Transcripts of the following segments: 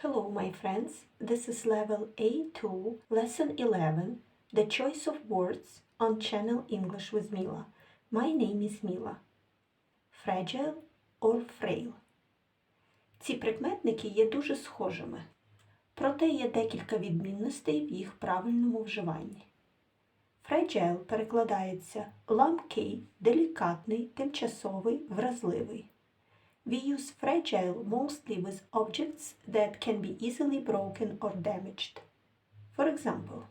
Hello, my friends. This is level A2, lesson 11, the choice of words on channel English with Mila. My name is Mila. Fragile or frail. Ці прикметники є дуже схожими, проте є декілька відмінностей в їх правильному вживанні. Fragile перекладається ламкий, делікатний, тимчасовий, вразливий. We use fragile mostly with objects that can be easily broken or damaged. For example,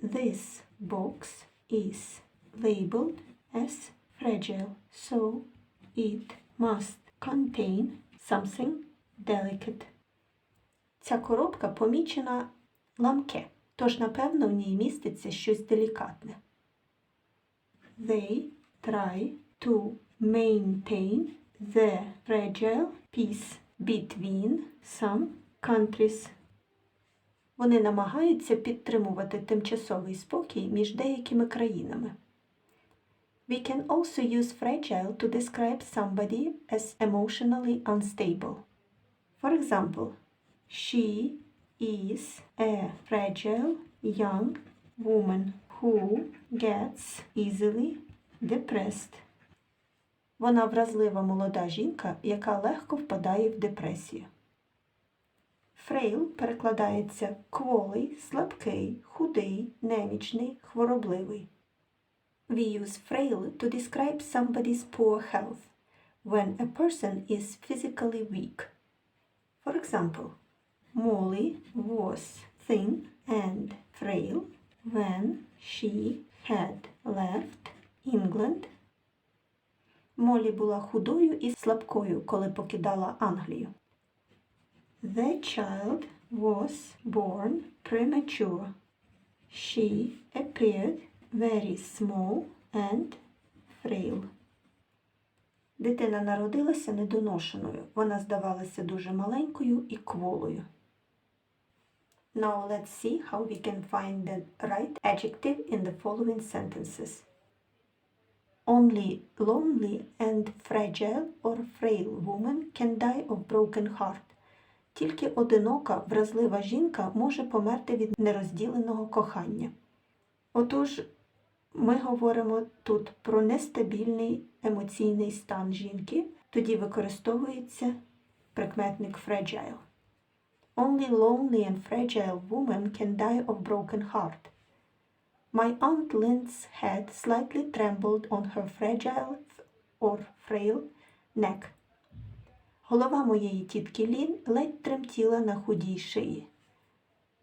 this box is labeled as fragile, so it must contain something delicate. Ця коробка помічена ламке, тож, напевно, в ній міститься щось делікатне. They try to maintain the fragile peace between some countries. Вони намагаються підтримувати тимчасовий спокій між деякими країнами. We can also use fragile to describe somebody as emotionally unstable. For example, she is a fragile young woman who gets easily depressed. Вона вразлива молода жінка, яка легко впадає в депресію. Фрейл перекладається кволий, слабкий, худий, немічний, хворобливий. We use frail to describe somebody's poor health when a person is physically weak. For example, Molly was thin and frail when she had left England. Молі була худою і слабкою, коли покидала Англію. The child was born premature. She appeared very small and frail. Дитина народилася недоношеною. Вона здавалася дуже маленькою і кволою. Now let's see how we can find the right adjective in the following sentences. Only lonely and fragile or frail woman can die of broken heart. Тільки одинока, вразлива жінка може померти від нерозділеного кохання. Отож, ми говоримо тут про нестабільний емоційний стан жінки, тоді використовується прикметник fragile. Only lonely and fragile woman can die of broken heart. My aunt Lynn's head slightly trembled on her fragile or frail neck. Голова моєї тітки Лін ледь тремтіла на худій шиї.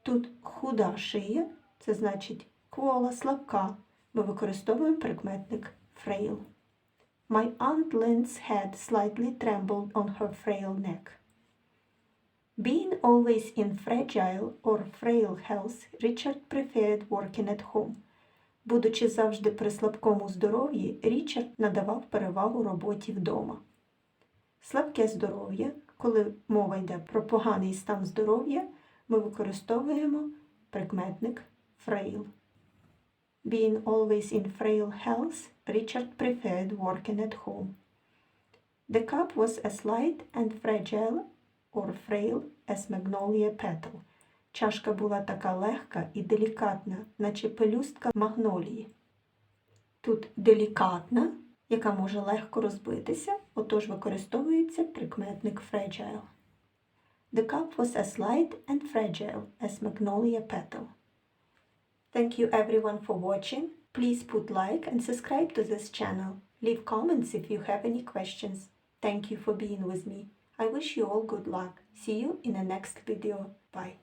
Тут худа шия, це значить квола, слабка. Ми використовуємо прикметник frail. My aunt Lynn's head slightly trembled on her frail neck. Being always in fragile or frail health, Richard preferred working at home. Будучи завжди при слабкому здоров'ї, Річард надавав перевагу роботі вдома. Слабке здоров'я, коли мова йде про поганий стан здоров'я, ми використовуємо прикметник frail. Being always in frail health, Richard preferred working at home. The cup was as light and fragile or frail as magnolia petal. Чашка була така легка і делікатна, наче пелюстка магнолії. Тут делікатна, яка може легко розбитися, отож використовується прикметник fragile. The cup was as light and fragile as magnolia petal. Thank you everyone for watching. Please put like and subscribe to this channel. Leave comments if you have any questions. Thank you for being with me. I wish you all good luck. See you in the next video. Bye.